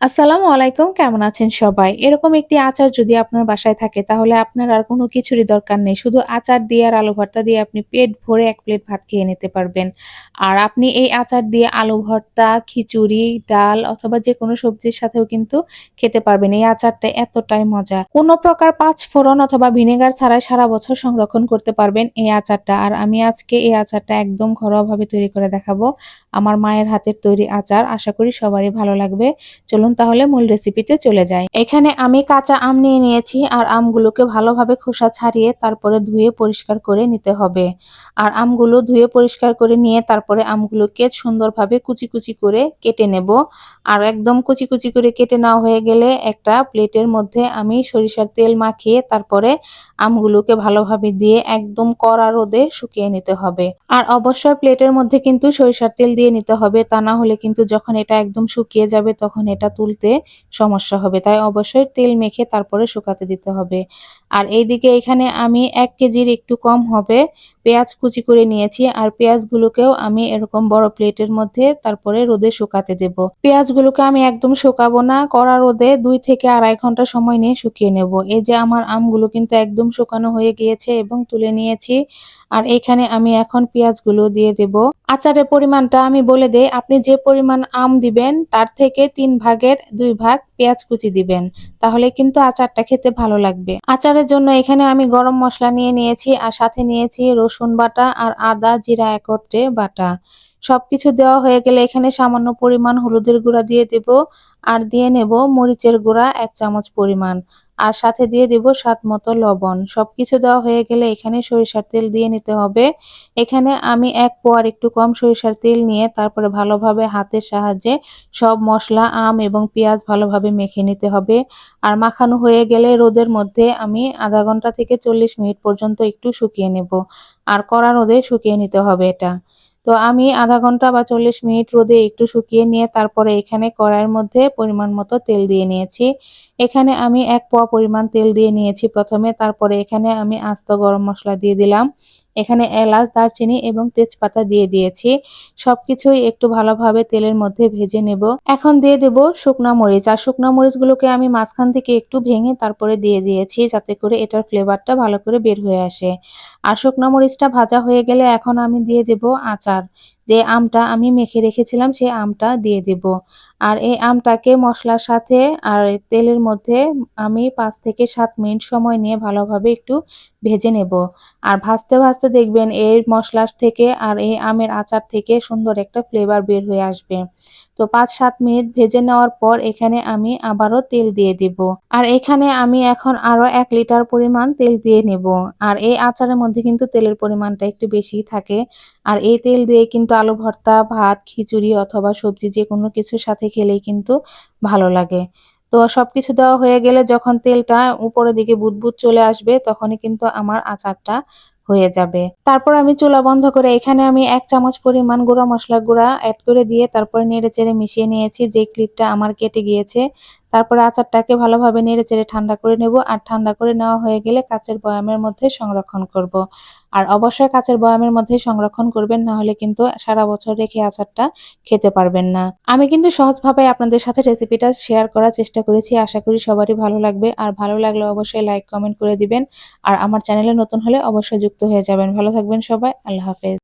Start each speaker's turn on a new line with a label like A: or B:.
A: আসসালামু আলাইকুম, কেমন আছেন সবাই? এরকম একটি আচার যদি আপনার বাসায় থাকে, তাহলে আপনার আর কোনো কিছুরই দরকার নেই। শুধু আচার দিয়ে আর আলু ভর্তা দিয়ে আপনি পেট ভরে এক প্লেট ভাত খেয়ে নিতে পারবেন। আর আপনি এই আচার দিয়ে আলু ভর্তা, খিচুড়ি, ডাল অথবা যে কোনো সবজির সাথেও কিন্তু খেতে পারবেন। এই আচারটা এতটাই মজা। কোনো প্রকার পাঁচ ফোড়ন অথবা ভিনেগার ছাড়াই সারা বছর সংরক্ষণ করতে পারবেন এই আচারটা। আর আমি আজকে এই আচারটা একদম ঘরোয়াভাবে তৈরি করে দেখাবো। আমার মায়ের হাতের তৈরি আচার, আশা করি সবারই ভালো লাগবে। চলুন তাহলে মূল রেসিপিতে চলে যাই। এখানে আমি কাঁচা আম নিয়ে নিয়েছি আর আমগুলোকে ভালোভাবে খোসা ছাড়িয়ে তারপরে ধুয়ে পরিষ্কার করে নিতে হবে। আর আমগুলো ধুয়ে পরিষ্কার করে নিয়ে তারপরে আমগুলোকে সুন্দরভাবে কুচি কুচি করে কেটে নেব। আর একদম কুচি কুচি করে কেটে নেওয়া হয়ে গেলে একটা প্লেটের মধ্যে আমি সরিষার তেল মাখিয়ে তারপরে আমগুলোকে ভালোভাবে দিয়ে একদম কড়া রোদে শুকিয়ে নিতে হবে। আর অবশ্যই প্লেটের মধ্যে কিন্তু সরিষার তেল দিয়ে নিতে হবে, তা না হলে কিন্তু যখন এটা একদম শুকিয়ে যাবে তখন এটা তুলতে সমস্যা হবে। তাই অবশ্যই তেল মেখে তারপরে শুকাতে দিতে হবে। আর এইদিকে এখানে আমি এক কেজির একটু কম হবে পেঁয়াজ কুচি করে নিয়েছি আর পেঁয়াজগুলোকেও আমি এরকম বড় প্লেটের মধ্যে তারপরে রোদে শুকাতে দেব। পেঁয়াজগুলোকে আমি একদম শুকাবো না, কড়া রোদে দুই থেকে আড়াই ঘণ্টা সময় নিয়ে শুকিয়ে নেব। এই যে আমার আমগুলো কিন্তু একদম শুকানো হয়ে গিয়েছে এবং তুলে নিয়েছি। আর এখানে আমি এখন পেঁয়াজগুলো দিয়ে দেব। আচারের পরিমাণটা আমি বলে দেই, আপনি যে পরিমাণ আম দিবেন, তার থেকে তিন ভাগের দুই ভাগ পেঁয়াজ কুচি দিবেন। তাহলে কিন্তু আচারটা খেতে ভালো লাগবে। আচারের জন্য এখানে আমি গরম মশলা নিয়ে নিয়েছি আর সাথে নিয়েছি রসুন বাটা আর আদা জিরা একত্রে বাটা। সবকিছু দেওয়া হয়ে গেলে এখানে সামান্য পরিমাণ হলুদের গুঁড়া দিয়ে দেব আর দিয়ে নেব মরিচের গুঁড়া এক চামচ পরিমাণ। আর সাথে দিয়ে দিব স্বাদ মতো লবণ। সবকিছু দেওয়া হয়ে গেলে এখানে সরিষার তেল দিয়ে নিতে হবে। এখানে আমি এক পোয়ার একটু কম সরিষার তেল নিয়ে তারপরে ভালোভাবে হাতের সাহায্যে সব মশলা, আম এবং পেঁয়াজ ভালোভাবে মেখে নিতে হবে। আর মাখানো হয়ে গেলে রোদের মধ্যে আমি আধা ঘণ্টা থেকে চল্লিশ মিনিট পর্যন্ত একটু শুকিয়ে নেব। আর কড়া রোদে শুকিয়ে নিতে হবে এটা। তো আমি আধা ঘণ্টা বা চল্লিশ মিনিট রোদে একটু শুকিয়ে নিয়ে তারপরে এখানে কড়াইয়ের মধ্যে পরিমাণ মতো তেল দিয়ে নিয়েছি। এখানে আমি এক পোয়া পরিমাণ তেল দিয়ে নিয়েছি প্রথমে, তারপরে এখানে আমি আস্ত গরম মশলা দিয়ে দিলাম। এখানে এলাচ, দারচিনি এবং তেজপাতা দিয়ে দিয়েছি। সবকিছুই একটু ভালোভাবে তেলের মধ্যে ভেজে নেব। এখন দিয়ে দেব শুকনা মরিচ। আর শুকনা মরিচগুলোকে আমি মাঝখান থেকে একটু ভেঙে তারপরে দিয়ে দিয়েছি যাতে করে এটার ফ্লেভারটা ভালো করে বের হয়ে আসে। আর শুকনা মরিচটা ভাজা হয়ে গেলে এখন আমি দিয়ে দেব আচার। যে আমটা আমি মেখে রেখেছিলাম, সেই আমটা দিয়ে দেব। আর এই আমটাকে মশলার সাথে আর তেলের মধ্যে আমি পাঁচ থেকে সাত মিনিট সময় নিয়ে ভালোভাবে একটু ভেজে নেব। আর ভাজতে ভাজতে দেখবেন এই মশলার থেকে আর এই আমের আচার থেকে সুন্দর একটা ফ্লেভার বের হয়ে আসবে। তো পাঁচ সাত মিনিট ভেজে নেওয়ার পর এখানে আমি আবারও তেল দিয়ে দিব। আর এখানে আমি এখন আরও এক লিটার পরিমাণ তেল দিয়ে নেব। আর এই আচারের মধ্যে কিন্তু তেলের পরিমাণটা একটু বেশি থাকে। আর এই তেল দিয়ে কিন্তু আলু ভর্তা, ভাত, খিচুড়ি অথবা সবজি যে কোনো কিছুর সাথে খেলেই কিন্তু ভালো লাগে। তো সবকিছু দেওয়া হয়ে গেলে যখন তেলটা উপরের দিকে বুদবুদ চলে আসবে, তখনই কিন্তু আমার আচারটা হয়ে যাবে। তারপর আমি চুলা বন্ধ করে এখানে আমি এক চামচ পরিমাণ গুঁড়া মশলা গুঁড়া অ্যাড করে দিয়ে তারপরে নেড়ে চেড়ে মিশিয়ে নিয়েছি যে ক্লিপটা আমার কেটে গিয়েছে। তারপরে আচারটাকে ভালোভাবে নেড়ে চেড়ে ঠান্ডা করে নেব। আর ঠান্ডা করে নেওয়া হয়ে গেলে কাচের বয়ামের মধ্যে সংরক্ষণ করব। আর অবশ্যই কাচের বয়ামের মধ্যে সংরক্ষণ করবেন, না হলে কিন্তু সারা বছর রেখে আচারটা খেতে পারবেন না। আমি কিন্তু সহজভাবে আপনাদের সাথে রেসিপিটা শেয়ার করার চেষ্টা করেছি, আশা করি সবারই ভালো লাগবে। আর ভালো লাগলে অবশ্যই লাইক, কমেন্ট করে দিবেন। আর আমার চ্যানেলে নতুন হলে অবশ্যই যুক্ত হয়ে যাবেন। ভালো থাকবেন সবাই, আল্লাহ হাফেজ।